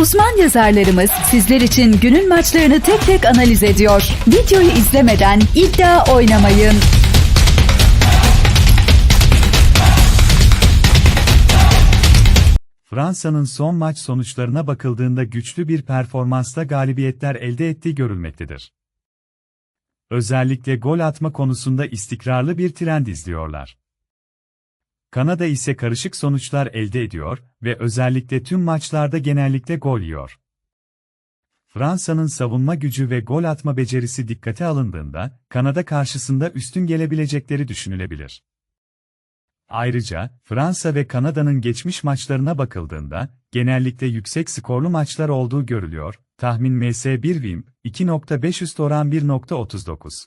Uzman yazarlarımız sizler için günün maçlarını tek tek analiz ediyor. Videoyu izlemeden iddia oynamayın. Fransa'nın son maç sonuçlarına bakıldığında güçlü bir performansla galibiyetler elde ettiği görülmektedir. Özellikle gol atma konusunda istikrarlı bir trend izliyorlar. Kanada ise karışık sonuçlar elde ediyor ve özellikle tüm maçlarda genellikle gol yiyor. Fransa'nın savunma gücü ve gol atma becerisi dikkate alındığında, Kanada karşısında üstün gelebilecekleri düşünülebilir. Ayrıca, Fransa ve Kanada'nın geçmiş maçlarına bakıldığında, genellikle yüksek skorlu maçlar olduğu görülüyor, tahmin MS1 Wim, 2.5 üst oran 1.39.